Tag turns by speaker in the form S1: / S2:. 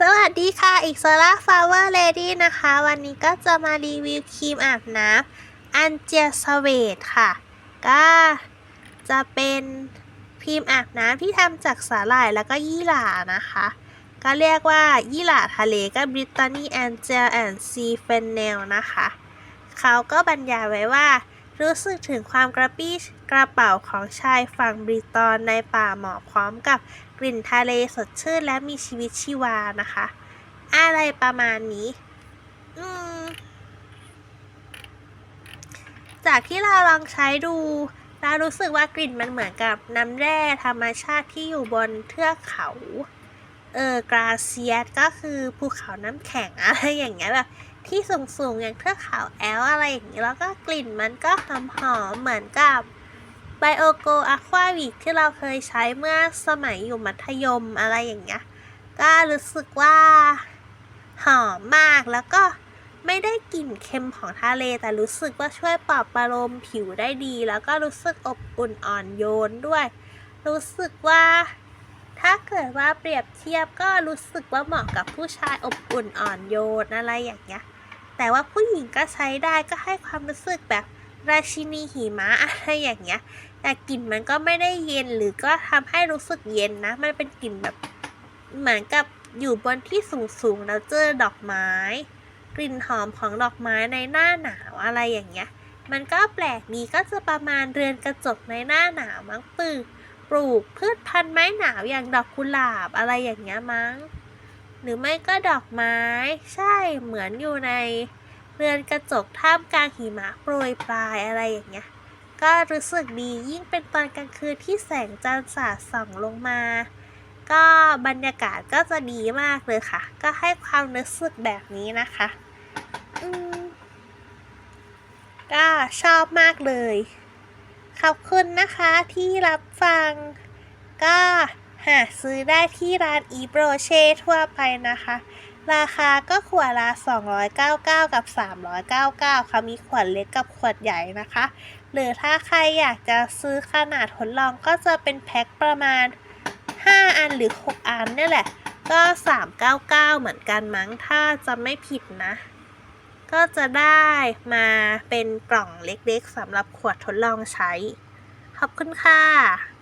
S1: สวัสดีค่ะ อีกโซล่าฟลาวเวอร์เลดี้นะคะ วันนี้ก็จะมารีวิวครีมอาบน้ำอันเจียสเวตค่ะ ก็จะเป็นครีมอาบน้ำที่ทำจากสาหร่ายแล้วก็ยี่หร่านะคะ ก็เรียกว่ายี่หร่าทะเลก็บริตานีแอนเจลแอนซีเฟนเนลนะคะ เขาก็บรรยายไว้ว่า รู้สึกถึงความกระปี้กระเป๋าของชายฝั่งบริตอนในป่าหมอกพร้อมกับกลิ่นทะเลสดชื่นและมีชีวิตชีวานะคะ อะไรประมาณนี้อืจากที่เราลองใช้ดูเรารู้สึกว่ากลิ่นมันเหมือนกับน้ำแร่ธรรมชาติที่อยู่บนเทือกเขาเออกราเซียสก็คือภูเขาน้ำแข็งอะไรอย่างเงี้ยแบบ ที่สูงๆอย่างเทือกเขาแอลอะไรอย่างนี้แล้วก็กลิ่นมันก็หอมหอมเหมือนกับไบโอโกอะควาวิกที่เราเคยใช้เมื่อสมัยอยู่มัธยมอะไรอย่างเงี้ยก็รู้สึกว่าหอมมากแล้วก็ไม่ได้กลิ่นเค็มของทะเล แต่รู้สึกว่าช่วยปลอบประโลมผิวได้ดี แล้วก็รู้สึกอบอุ่นอ่อนโยนด้วย รู้สึกว่า ถ้าเกิดว่าเปรียบเทียบก็รู้สึกว่าเหมาะกับผู้ชายอบอุ่นอ่อนโยนอะไรอย่างเงี้ย แต่ว่าผู้หญิงก็ใช้ได้ก็ให้ความรู้สึกแบบราชินีหิมะอะไรอย่างเงี้ย แต่กลิ่นมันก็ไม่ได้เย็นหรือก็ทำให้รู้สึกเย็นนะ มันเป็นกลิ่นแบบเหมือนกับอยู่บนที่สูงๆแล้วเจอดอกไม้ กลิ่นหอมของดอกไม้ในหน้าหนาวอะไรอย่างเงี้ย มันก็แปลกดีก็จะประมาณเรือนกระจกในหน้าหนาวมั้งปึกปลูกพืชพันธุ์ไม้หนาวอย่างดอกกุหลาบอะไรอย่างเงี้ยมั้ง หรือไม่ก็ดอกไม้ ใช่เหมือนอยู่ในเรือนกระจกท่ามกลางหิมะโปรยปลายอะไรอย่างเงี้ย ก็รู้สึกดียิ่งเป็นตอนกลางคืนที่แสงจันทร์สาดส่องลงมา ก็บรรยากาศก็จะดีมากเลยค่ะ ก็ให้ความรู้สึกแบบนี้นะคะก็ชอบมากเลย ขอบคุณนะคะที่รับฟัง ก็ หาซื้อได้ที่ร้านอีโบรเช่ทั่วไปนะคะ ราคาก็ขวดละ 299 กับ 399 ค่ะมีขวดเล็กกับขวดใหญ่นะคะ หรือถ้าใครอยากจะซื้อขนาดทดลองก็จะเป็นแพ็คประมาณ 5 อันหรือ 6 อันนี่แหละ ก็ 399 เหมือนกันมั้งถ้าจะไม่ผิดนะก็จะได้มาเป็นกล่องเล็กๆสำหรับขวดทดลองใช้ ขอบคุณค่ะ